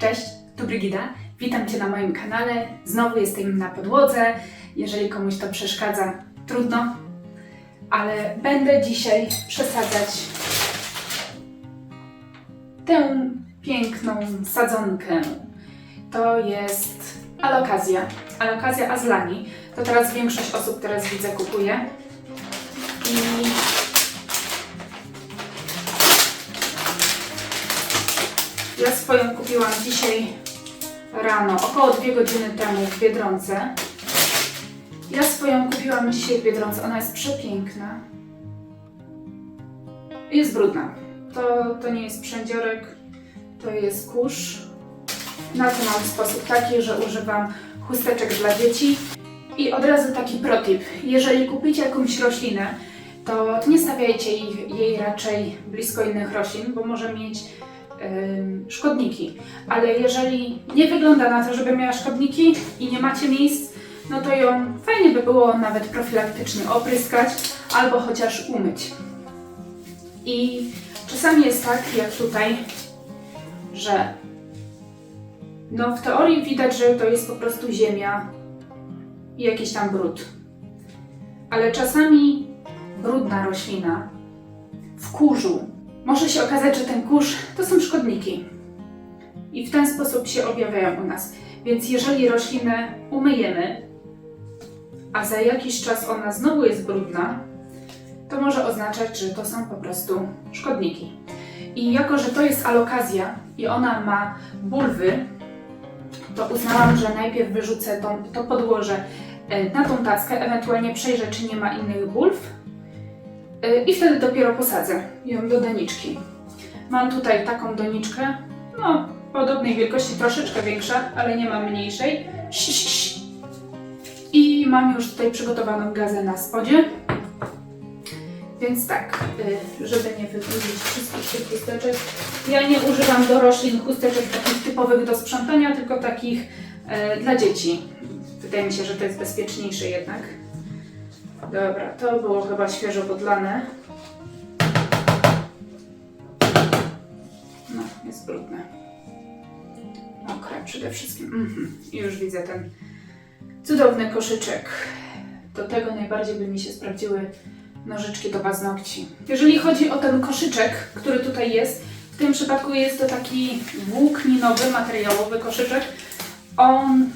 Cześć, tu Brygida. Witam Cię na moim kanale. Znowu jestem na podłodze. Jeżeli komuś to przeszkadza, trudno. Ale będę dzisiaj przesadzać tę piękną sadzonkę. To jest alokazja. Alokazja azlani. To teraz większość osób teraz widzę kupuje. I swoją kupiłam dzisiaj rano, około 2 godziny temu w Biedronce. Ja swoją kupiłam dzisiaj w Biedronce. Ona jest przepiękna. Jest brudna. To, to nie jest przędziorek, to jest kurz. Na to mam sposób taki, że używam chusteczek dla dzieci. I od razu taki protip. Jeżeli kupicie jakąś roślinę, to nie stawiajcie jej, jej raczej blisko innych roślin, bo może mieć szkodniki. Ale jeżeli nie wygląda na to, żeby miała szkodniki i nie macie miejsc, no to ją fajnie by było nawet profilaktycznie opryskać albo chociaż umyć. I czasami jest tak, jak tutaj, że no w teorii widać, że to jest po prostu ziemia i jakiś tam brud. Ale czasami brudna roślina w kurzu może się okazać, że ten kurz to są szkodniki. I w ten sposób się objawiają u nas. Więc jeżeli roślinę umyjemy, a za jakiś czas ona znowu jest brudna, to może oznaczać, że to są po prostu szkodniki. I jako, że to jest alokazja i ona ma bulwy, to uznałam, że najpierw wyrzucę tą, to podłoże na tą tackę, ewentualnie przejrzę, czy nie ma innych bulw i wtedy dopiero posadzę ją do doniczki. Mam tutaj taką doniczkę, no podobnej wielkości, troszeczkę większa, ale nie mam mniejszej. I mam już tutaj przygotowaną gazę na spodzie. Więc tak, y, żeby nie wybrudzić wszystkich tych chusteczek, ja nie używam do roślin chusteczek takich typowych do sprzątania, tylko takich e, dla dzieci. Wydaje mi się, że to jest bezpieczniejsze jednak. Dobra, to było chyba świeżo podlane. No, jest brudne. Mokre przede wszystkim. Mhm. I już widzę ten cudowny koszyczek. Do tego najbardziej by mi się sprawdziły nożyczki do paznokci. Jeżeli chodzi o ten koszyczek, który tutaj jest, w tym przypadku jest to taki włókninowy, materiałowy koszyczek. On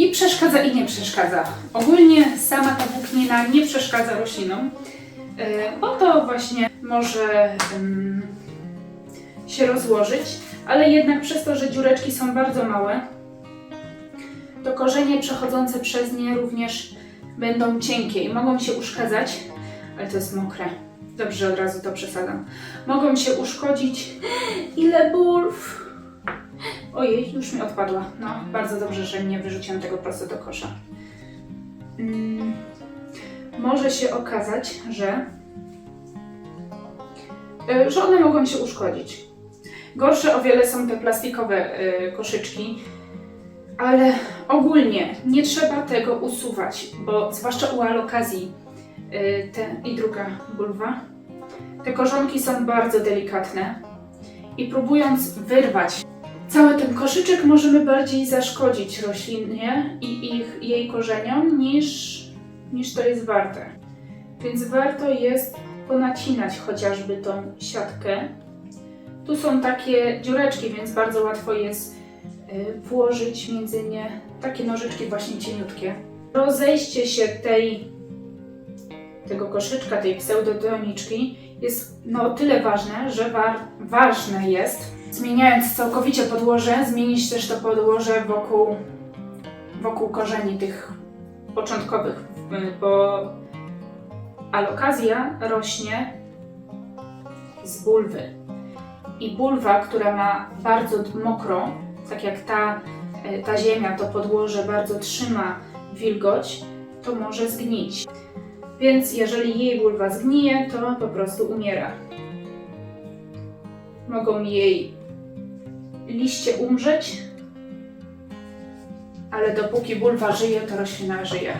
i przeszkadza, i nie przeszkadza. Ogólnie sama ta włóknina nie przeszkadza roślinom, yy, bo to właśnie może ym, się rozłożyć, ale jednak przez to, że dziureczki są bardzo małe, to korzenie przechodzące przez nie również będą cienkie i mogą się uszkadzać, ale to jest mokre. Dobrze, od razu to przesadzam. Mogą się uszkodzić. Ile bulw! Ojej, już mi odpadła. No, bardzo dobrze, że nie wyrzuciłam tego prosto do kosza. Mm, może się okazać, że, y, że one mogą się uszkodzić. Gorsze o wiele są te plastikowe y, koszyczki, ale ogólnie nie trzeba tego usuwać, bo zwłaszcza u alokazji y, te, i druga bulwa, te korzonki są bardzo delikatne i próbując wyrwać cały ten koszyczek możemy bardziej zaszkodzić roślinie i ich, jej korzeniom niż, niż to jest warte. Więc warto jest ponacinać chociażby tą siatkę. Tu są takie dziureczki, więc bardzo łatwo jest y, włożyć między nie takie nożyczki właśnie cieniutkie. Rozejście się tej, tego koszyczka, tej pseudodoniczki jest no o tyle ważne, że wa ważne jest, zmieniając całkowicie podłoże, zmienić też to podłoże wokół, wokół korzeni tych początkowych, bo alokazja rośnie z bulwy. I bulwa, która ma bardzo mokro, tak jak ta, e, ta ziemia, to podłoże bardzo trzyma wilgoć, to może zgnić. Więc jeżeli jej bulwa zgnije, to po prostu umiera. Mogą jej liście umrzeć, ale dopóki bulwa żyje, to roślina żyje.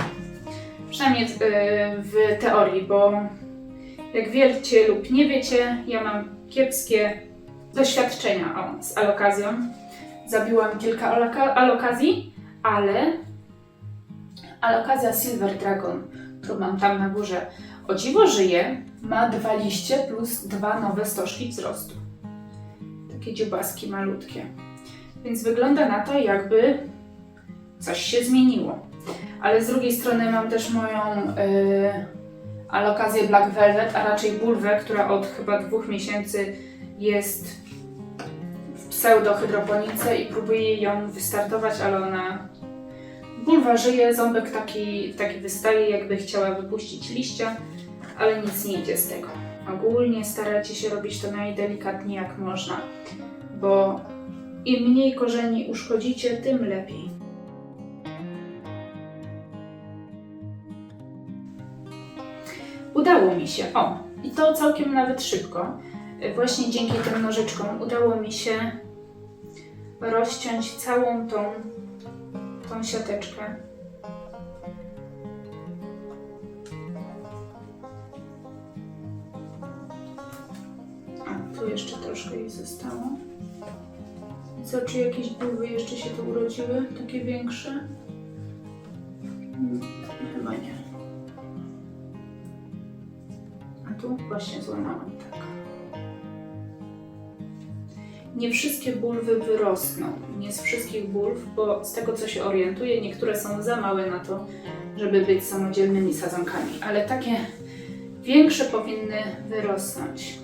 Przynajmniej w, w teorii, bo jak wiecie lub nie wiecie, ja mam kiepskie doświadczenia o, z alokazją. Zabiłam kilka aloka- alokazji, ale alokazja Silver Dragon, którą mam tam na górze, o dziwo żyje, ma dwa liście plus dwa nowe stożki wzrostu. Takie dziobaski malutkie. Więc wygląda na to, jakby coś się zmieniło. Ale z drugiej strony mam też moją yy, alokazję Black Velvet, a raczej bulwę, która od chyba dwóch miesięcy jest w pseudohydroponice i próbuję ją wystartować, ale ona bulwa żyje, ząbek taki, taki wystaje, jakby chciała wypuścić liścia, ale nic nie idzie z tego. Ogólnie starajcie się robić to najdelikatniej jak można, bo im mniej korzeni uszkodzicie, tym lepiej. Udało mi się, o, i to całkiem nawet szybko. Właśnie dzięki tym nożyczkom udało mi się rozciąć całą tą, tą siateczkę. Tu jeszcze troszkę jej zostało. Co, czy jakieś bulwy jeszcze się tu urodziły? Takie większe? Chyba nie. A tu właśnie złamałam tak. Nie wszystkie bulwy wyrosną. Nie z wszystkich bulw, bo z tego co się orientuję, niektóre są za małe na to, żeby być samodzielnymi sadzonkami, ale takie większe powinny wyrosnąć.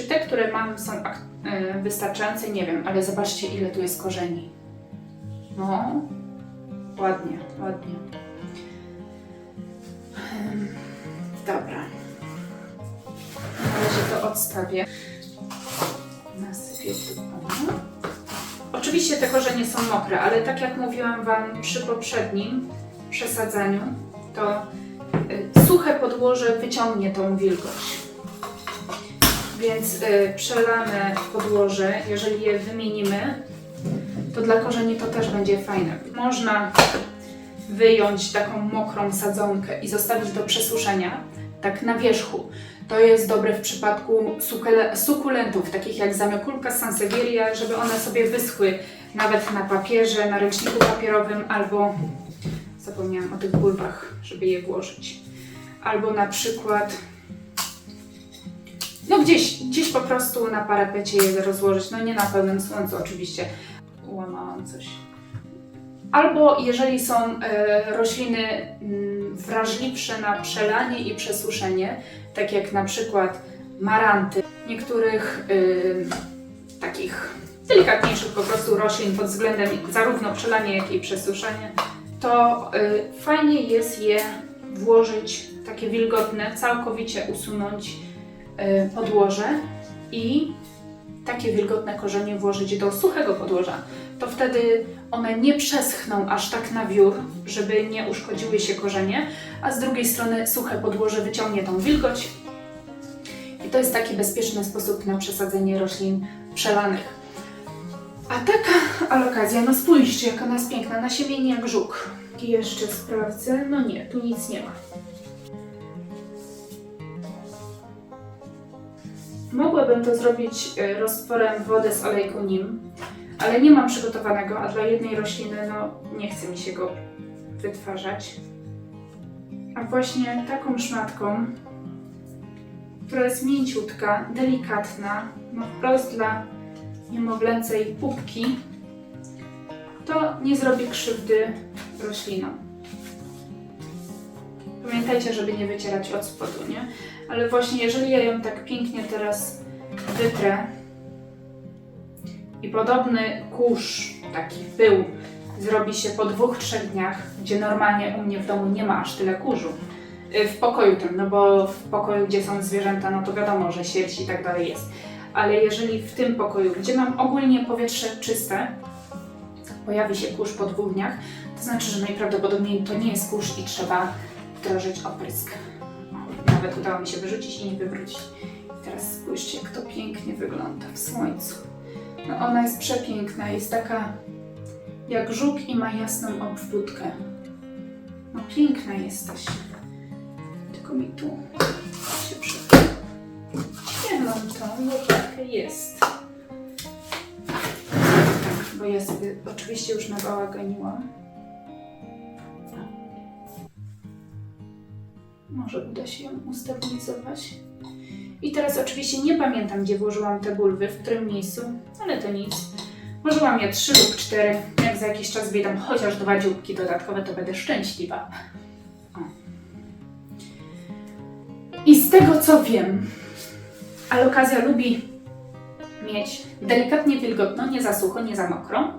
Czy te, które mam, są e, wystarczające? Nie wiem, ale zobaczcie, ile tu jest korzeni. No, ładnie, ładnie. Dobra. Na razie to odstawię. Nasypię. Oczywiście te korzenie są mokre, ale tak jak mówiłam Wam przy poprzednim przesadzaniu, to y, suche podłoże wyciągnie tą wilgoć. Więc y, przelane podłoże, jeżeli je wymienimy, to dla korzeni to też będzie fajne. Można wyjąć taką mokrą sadzonkę i zostawić do przesuszenia, tak na wierzchu. To jest dobre w przypadku sukule- sukulentów, takich jak zamiokulka sansevieria, żeby one sobie wyschły nawet na papierze, na ręczniku papierowym albo zapomniałam o tych bulwach, żeby je włożyć. Albo na przykład no gdzieś, gdzieś po prostu na parapecie je rozłożyć, no nie na pełnym słońcu oczywiście. Łamałam coś. Albo jeżeli są e, rośliny mm, wrażliwsze na przelanie i przesuszenie, tak jak na przykład maranty, niektórych y, takich delikatniejszych po prostu roślin pod względem zarówno przelania, jak i przesuszenia, to y, fajnie jest je włożyć takie wilgotne, całkowicie usunąć podłoże i takie wilgotne korzenie włożyć do suchego podłoża. To wtedy one nie przeschną aż tak na wiór, żeby nie uszkodziły się korzenie, a z drugiej strony suche podłoże wyciągnie tą wilgoć. I to jest taki bezpieczny sposób na przesadzenie roślin przelanych. A taka alokazja, no spójrzcie, jak ona jest piękna, na siebie jak żuk. I jeszcze sprawdzę, no nie, tu nic nie ma. Mogłabym to zrobić e, roztworem wody z olejku nim, ale nie mam przygotowanego, a dla jednej rośliny no nie chce mi się go wytwarzać. A właśnie taką szmatką, która jest mięciutka, delikatna, no wprost dla niemowlęcej pupki, to nie zrobi krzywdy roślinom. Pamiętajcie, żeby nie wycierać od spodu, nie? Ale właśnie jeżeli ja ją tak pięknie teraz wytrę i podobny kurz, taki pył, zrobi się po dwóch, trzech dniach, gdzie normalnie u mnie w domu nie ma aż tyle kurzu. Y, W pokoju tym, no bo w pokoju, gdzie są zwierzęta, no to wiadomo, że sierść i tak dalej jest. Ale jeżeli w tym pokoju, gdzie mam ogólnie powietrze czyste, pojawi się kurz po dwóch dniach, to znaczy, że najprawdopodobniej to nie jest kurz i trzeba wdrożyć oprysk. Nawet udało mi się wyrzucić i nie wywrócić. I teraz spójrzcie, jak to pięknie wygląda w słońcu. No ona jest przepiękna, jest taka jak żuk i ma jasną obwódkę. No piękna jesteś. Tylko mi tu się przy... Ściemam to, bo jest. bo ja sobie oczywiście już nabałagoniłam. Może uda się ją ustabilizować. I teraz oczywiście nie pamiętam, gdzie włożyłam te bulwy, w którym miejscu, ale to nic. Włożyłam je trzy lub cztery. Jak za jakiś czas wyjdą chociaż dwa dzióbki dodatkowe, to będę szczęśliwa. O. I z tego co wiem, Alokazja lubi mieć delikatnie wilgotno, nie za sucho, nie za mokro.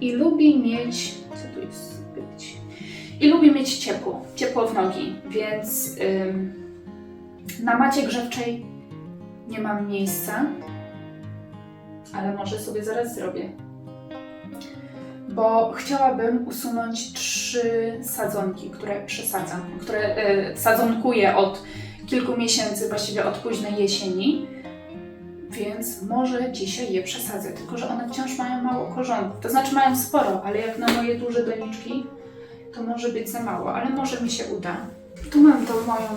I lubi mieć. Co tu jest? Być? I lubi mieć ciepło, ciepło w nogi, więc ym, na macie grzewczej nie mam miejsca, ale może sobie zaraz zrobię. Bo chciałabym usunąć trzy sadzonki, które przesadzam, które y, sadzonkuję od kilku miesięcy, właściwie od późnej jesieni. Więc może dzisiaj je przesadzę, tylko że one wciąż mają mało korzonków. To znaczy mają sporo, ale jak na moje duże doniczki, to może być za mało, ale może mi się uda. Tu mam tą moją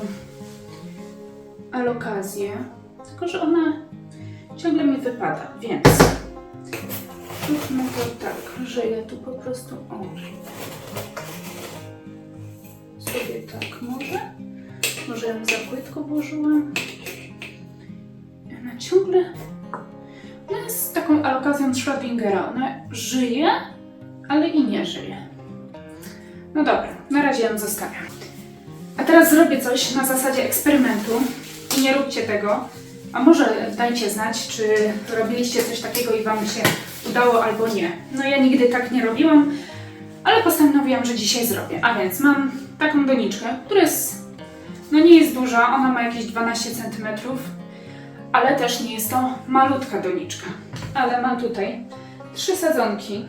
alokazję, tylko że ona ciągle mi wypada, więc zróbmy to tak, że ja tu po prostu o sobie tak może, może ją za płytko włożyłam. I Ona ciągle, ona jest taką alokacją Schrödingera, ona żyje, ale i nie żyje. No dobra, na razie ją zostawiam. A teraz zrobię coś na zasadzie eksperymentu i nie róbcie tego. A może dajcie znać, czy robiliście coś takiego i Wam się udało albo nie. No ja nigdy tak nie robiłam, ale postanowiłam, że dzisiaj zrobię. A więc mam taką doniczkę, która jest, no nie jest duża, ona ma jakieś 12 cm, ale też nie jest to malutka doniczka. Ale mam tutaj trzy sadzonki.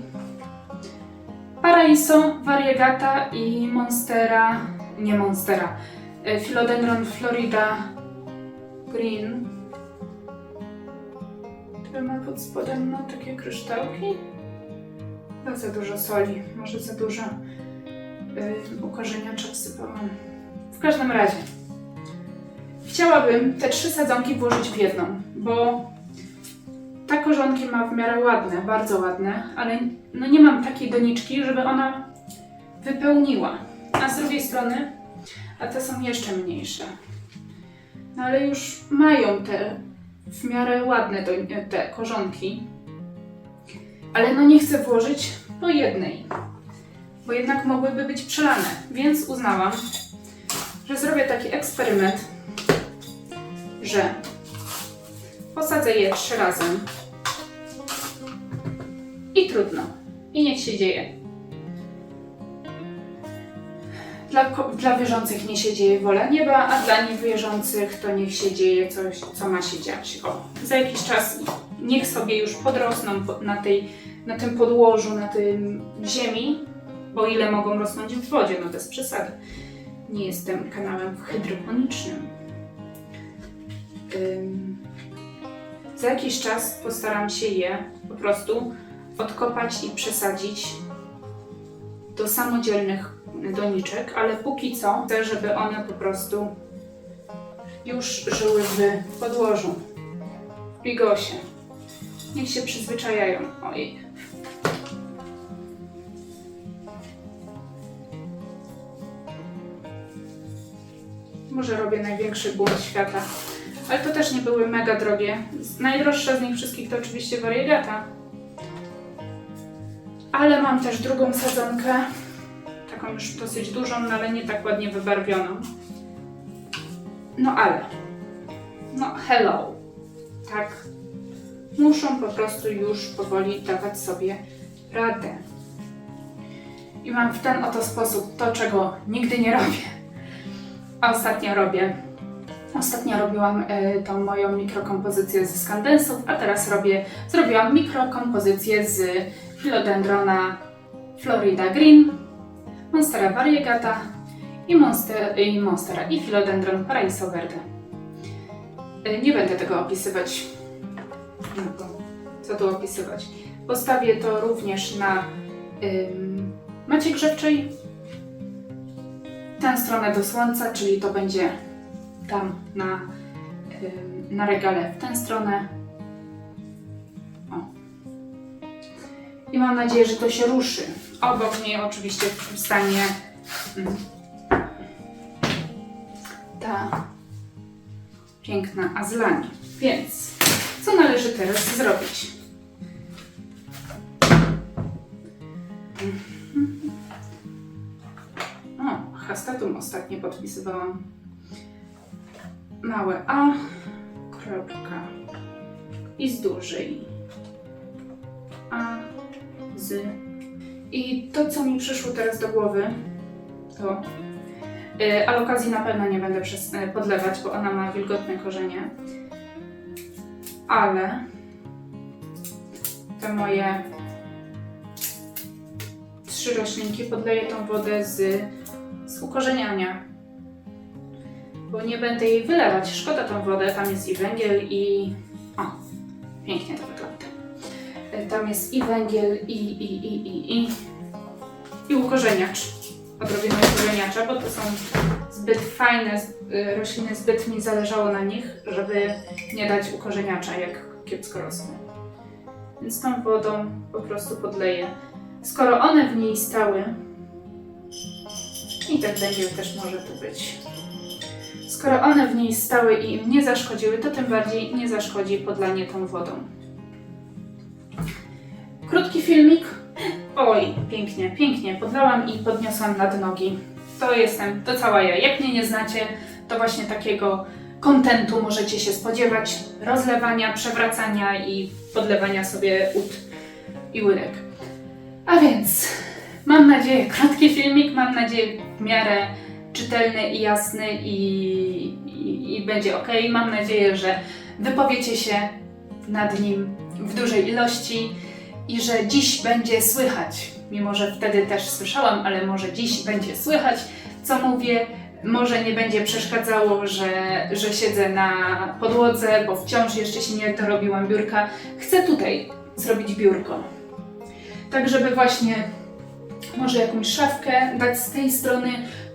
Paraiso, Variegata i Monstera, nie Monstera, y, Philodendron Florida Green, które ma pod spodem no, takie kryształki. No za dużo soli, może za dużo yy, ukorzeniacza wsypałam. W każdym razie, chciałabym te trzy sadzonki włożyć w jedną, bo ta korzonki ma w miarę ładne, bardzo ładne, ale no nie mam takiej doniczki, żeby ona wypełniła. A z drugiej strony, a te są jeszcze mniejsze. No ale już mają te w miarę ładne do, te korzonki. Ale no nie chcę włożyć po jednej, bo jednak mogłyby być przelane, więc uznałam, że zrobię taki eksperyment, że posadzę je trzy razem i trudno. I niech się dzieje. Dla, dla wierzących nie się dzieje wola nieba, a dla niewierzących to niech się dzieje coś, co ma się dziać. O, za jakiś czas niech sobie już podrosną po- na, tej, na tym podłożu, na tym ziemi, bo ile mogą rosnąć w wodzie, no bez przesady. Nie jestem kanałem hydroponicznym. Ym, za jakiś czas postaram się je po prostu odkopać i przesadzić do samodzielnych doniczek, ale póki co chcę, żeby one po prostu już żyły w podłożu, bigosie. Niech się przyzwyczajają. Ojej. Może robię największy błąd świata. Ale to też nie były mega drogie. Najdroższa z nich wszystkich to oczywiście variegata. Ale mam też drugą sadzonkę, taką już dosyć dużą, no ale nie tak ładnie wybarwioną. No ale, no hello, tak, muszą po prostu już powoli dawać sobie radę. I mam w ten oto sposób to, czego nigdy nie robię, a ostatnio robię. Ostatnio robiłam y, tą moją mikrokompozycję ze skandensów, a teraz robię, zrobiłam mikrokompozycję z Philodendrona Florida Green, Monstera Variegata i, Monster, i Monstera i Philodendron Paraiso Verde. Y, Nie będę tego opisywać. No co tu opisywać? Postawię to również na macie grzewczej. Tę stronę do słońca, czyli to będzie tam na, na regale w tę stronę. O. I mam nadzieję, że to się ruszy. Obok niej oczywiście stanie mm, ta piękna azlani. Więc co należy teraz zrobić? O, hastatum ostatnio podpisywałam. Małe A, kropka i z dużej. A, z. I to, co mi przyszło teraz do głowy, to y, alokazji na pewno nie będę przez, y, podlewać, bo ona ma wilgotne korzenie. Ale te moje trzy roślinki podleję tą wodę z, z ukorzeniania. Bo nie będę jej wylewać. Szkoda tą wodę, tam jest i węgiel i... O, pięknie to wygląda. Y, Tam jest i węgiel i, i, i, i, i, i ukorzeniacz. Odrobinę ukorzeniacza, bo to są zbyt fajne y, rośliny, zbyt mi zależało na nich, żeby nie dać ukorzeniacza, jak kiepsko rosną. Więc tą wodą po prostu podleję. Skoro one w niej stały, i ten węgiel też może tu być. Skoro one w niej stały i im nie zaszkodziły, to tym bardziej nie zaszkodzi podlanie tą wodą. Krótki filmik. Oj, pięknie, pięknie. Podlałam i podniosłam nad nogi. To jestem, to cała ja. Jak mnie nie znacie, to właśnie takiego kontentu możecie się spodziewać. Rozlewania, przewracania i podlewania sobie ud i łydek. A więc mam nadzieję, krótki filmik, mam nadzieję w miarę czytelny i jasny i, i, i będzie ok. Mam nadzieję, że wypowiecie się nad nim w dużej ilości i że dziś będzie słychać, mimo że wtedy też słyszałam, ale może dziś będzie słychać, co mówię. Może nie będzie przeszkadzało, że, że siedzę na podłodze, bo wciąż jeszcze się nie dorobiłam biurka. Chcę tutaj zrobić biurko. Tak, żeby właśnie może jakąś szafkę dać z tej strony,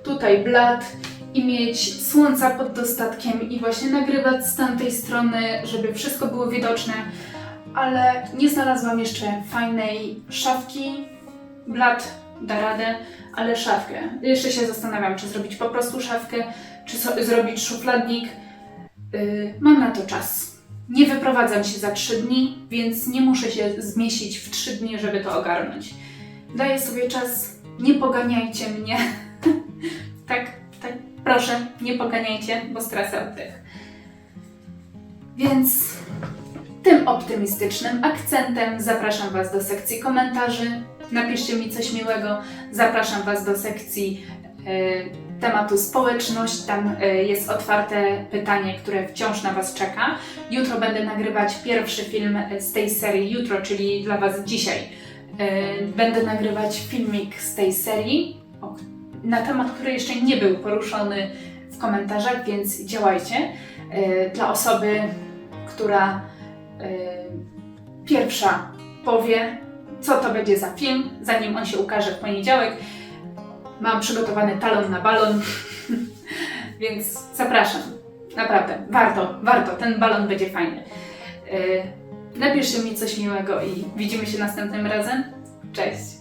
tutaj blat i mieć słońca pod dostatkiem i właśnie nagrywać z tamtej strony, żeby wszystko było widoczne ale nie znalazłam jeszcze fajnej szafki. Blat da radę, ale szafkę. Jeszcze się zastanawiam, czy zrobić po prostu szafkę, czy so- zrobić szufladnik. Yy, mam na to czas. Nie wyprowadzam się za 3 dni, więc nie muszę się zmieścić w 3 dni, żeby to ogarnąć. Daję sobie czas, nie poganiajcie mnie. tak, tak, proszę, nie poganiajcie, bo stracę oddech. Więc tym optymistycznym akcentem zapraszam Was do sekcji komentarzy. Napiszcie mi coś miłego. Zapraszam Was do sekcji e, tematu społeczność. Tam e, jest otwarte pytanie, które wciąż na Was czeka. Jutro będę nagrywać pierwszy film z tej serii. Jutro, czyli dla Was dzisiaj. E, będę nagrywać filmik z tej serii na temat, który jeszcze nie był poruszony w komentarzach, więc działajcie. E, Dla osoby, która y, pierwsza powie, co to będzie za film, zanim on się ukaże w poniedziałek. Mam przygotowany talon na balon, więc zapraszam. Naprawdę, warto, warto, ten balon będzie fajny. Y, napiszcie mi coś miłego i widzimy się następnym razem. Cześć!